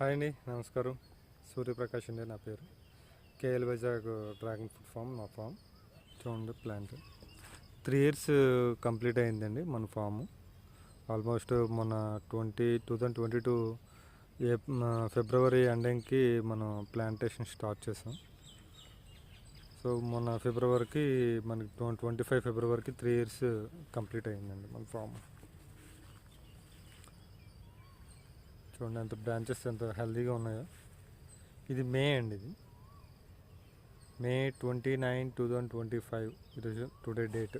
Hi అండి నమస్కారం. సూర్యప్రకాష్ అండి నా పేరు. K L Vizag dragon fruit farm మా ఫామ్ చూడండి ప్లాంట్. త్రీ ఇయర్స్ కంప్లీట్ అయిందండి మన ఫాము. ఆల్మోస్ట్ మొన్న twenty two thousand twenty two ఏ ఫిబ్రవరి ఎండింగ్కి మనం ప్లాంటేషన్ స్టార్ట్ చేసాం. సో మొన్న ఫిబ్రవరికి మనకి ట్వంటీ ఫైవ్ ఫిబ్రవరికి త్రీ ఇయర్స్ కంప్లీట్ అయిందండి మన ఫామ్. చూడండి ఎంత బ్రాంచెస్ ఎంత హెల్దీగా ఉన్నాయో. ఇది మే అండి ఇది. May twenty nine two thousand twenty five ఈరోజు today date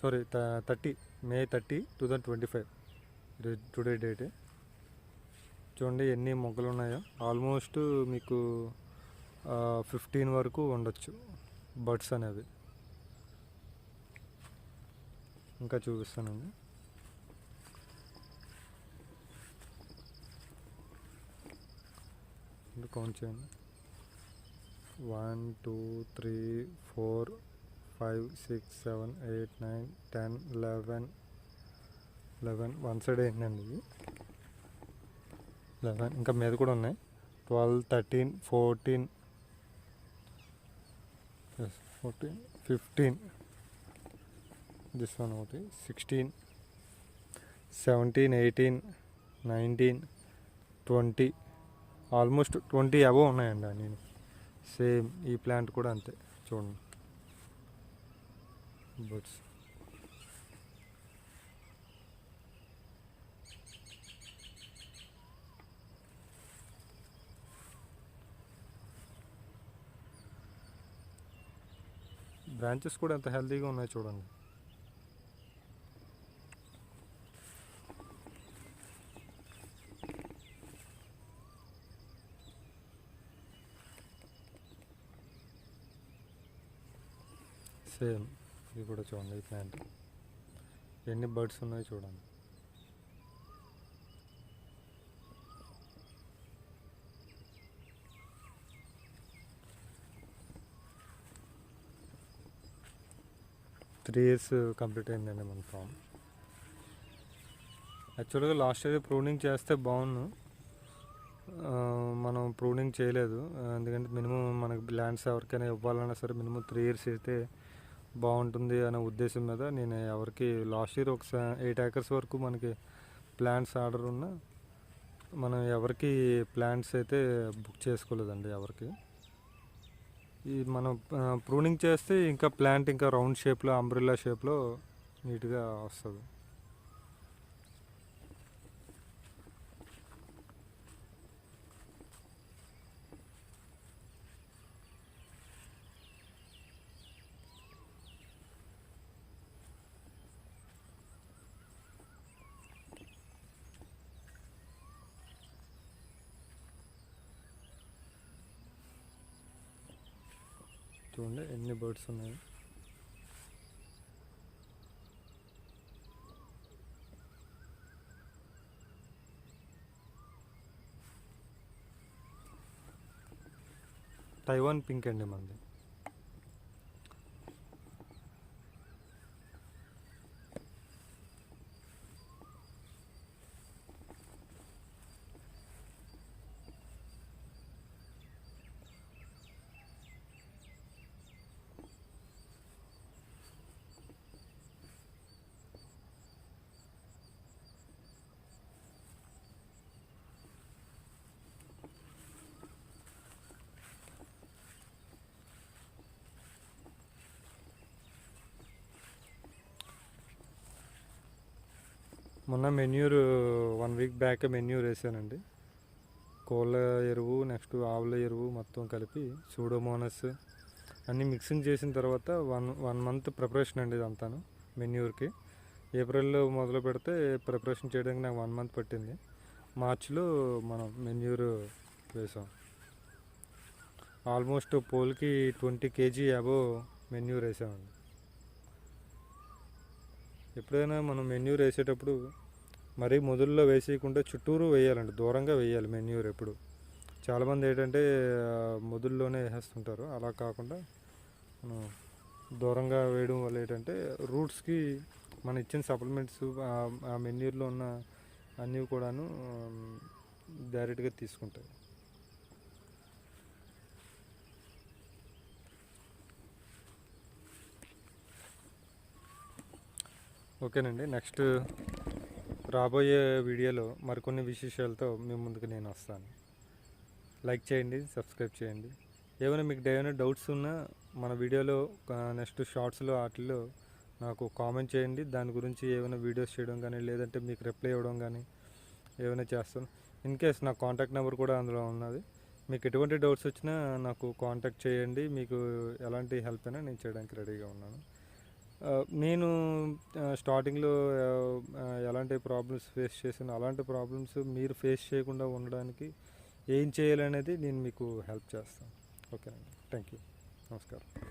sorry thirty May thirty two thousand twenty five ఈరోజు టుడే డేట్ చూడండి ఎన్ని మొగ్గలు ఉన్నాయో. ఆల్మోస్ట్ మీకు ఫిఫ్టీన్ వరకు ఉండొచ్చు బర్డ్స్ అనేవి. ఇంకా చూపిస్తానండి. సెకండ్ కౌంట్ చేయండి. One two three four five six seven eight nine ten eleven eleven one side ఏంటండి ఇది? లెవెన్ ఇంకా మీద కూడా ఉన్నాయి. Twelve thirteen fourteen fourteen fifteen this one ఒకటి. Sixteen seventeen eighteen nineteen twenty almost twenty above ఉన్నాయండి నేను. సేమ్ ఈ ప్లాంట్ కూడా అంతే చూడండి. బర్డ్స్. బ్రాంచెస్ కూడా ఎంత హెల్తీగా ఉన్నాయి చూడండి. సేమ్ ఇది కూడా చూడండి ఈ ప్లాంట్. ఎన్ని బర్డ్స్ ఉన్నాయో చూడండి. త్రీ ఇయర్స్ కంప్లీట్ అయిందండి మన ఫామ్. యాక్చువల్గా లాస్ట్ ఇయర్ ప్రూనింగ్ చేస్తే బాగుండు. మనం ప్రూనింగ్ చేయలేదు. ఎందుకంటే మినిమం మనకి ల్యాండ్స్ ఎవరికైనా ఇవ్వాలన్నా సరే మినిమం త్రీ ఇయర్స్ అయితే బాగుంటుంది అనే ఉద్దేశం మీద నేను ఎవరికి లాస్ట్ ఇయర్ ఒక ఎయిట్ ఏకర్స్ వరకు మనకి ప్లాంట్స్ ఆర్డర్ ఉన్న మనం ఎవరికి ప్లాంట్స్ అయితే బుక్ చేసుకోలేదండి ఎవరికి. ఈ మనం ప్రూనింగ్ చేస్తే ఇంకా ప్లాంట్ ఇంకా రౌండ్ షేప్లో అంబ్రిల్లా షేప్లో నీట్గా వస్తుంది. చూడండి ఎన్ని బర్డ్స్ ఉన్నాయి తైవాన్ పింక్ అండి మనది మొన్న manure one week back manure వేసానండి. కోళ్ళ ఎరువు నెక్స్ట్ ఆవుల ఎరువు మొత్తం కలిపి సూడోమోనస్ అన్నీ మిక్సింగ్ చేసిన తర్వాత వన్ వన్ మంత్ ప్రిపరేషన్ అండి ఇదంతాను మెన్యూర్కి. ఏప్రిల్లో మొదలు పెడితే ప్రిపరేషన్ చేయడానికి నాకు వన్ మంత్ పట్టింది. మార్చిలో మనం మెన్యూర్ వేసాం. ఆల్మోస్ట్ పోల్కి ట్వంటీ కేజీ అబో మెన్యూర్ వేసామండి. ఎప్పుడైనా మనం మెన్యూర్ వేసేటప్పుడు మరి మొదల్లో వేసేయకుండా చుట్టూరు వేయాలండి. దూరంగా వేయాలి మెన్యూర్ ఎప్పుడు. చాలామంది ఏంటంటే మొదల్లోనే వేసేస్తుంటారు అలా కాకుండా మనం దూరంగా వేయడం వల్ల ఏంటంటే రూట్స్కి మనం ఇచ్చిన సప్లిమెంట్స్ ఆ మెన్యూర్లో ఉన్న అన్నీ కూడాను డైరెక్ట్గా తీసుకుంటాయి. ఓకేనండి. నెక్స్ట్ రాబోయే వీడియోలో మరికొన్ని విశేషాలతో మీ ముందుకు నేను వస్తాను. లైక్ చేయండి సబ్స్క్రైబ్ చేయండి. ఏమైనా మీకు ఏమైనా డౌట్స్ ఉన్నా మన వీడియోలో నెక్స్ట్ షార్ట్స్లో వాటిల్లో నాకు కామెంట్ చేయండి. దాని గురించి ఏమైనా వీడియోస్ చేయడం కానీ లేదంటే మీకు రిప్లై ఇవ్వడం కానీ ఏమైనా చేస్తాను. ఇన్ కేస్ నా కాంటాక్ట్ నెంబర్ కూడా అందులో ఉన్నది. మీకు ఎటువంటి డౌట్స్ వచ్చినా నాకు కాంటాక్ట్ చేయండి. మీకు ఎలాంటి హెల్ప్ అయినా నేను చేయడానికి రెడీగా ఉన్నాను. నేను స్టార్టింగ్లో ఎలాంటి ప్రాబ్లమ్స్ ఫేస్ చేసాను అలాంటి ప్రాబ్లమ్స్ మీరు ఫేస్ చేయకుండా ఉండడానికి ఏం చేయాలనేది నేను మీకు హెల్ప్ చేస్తాను. ఓకేనండి థ్యాంక్ యూ నమస్కారం.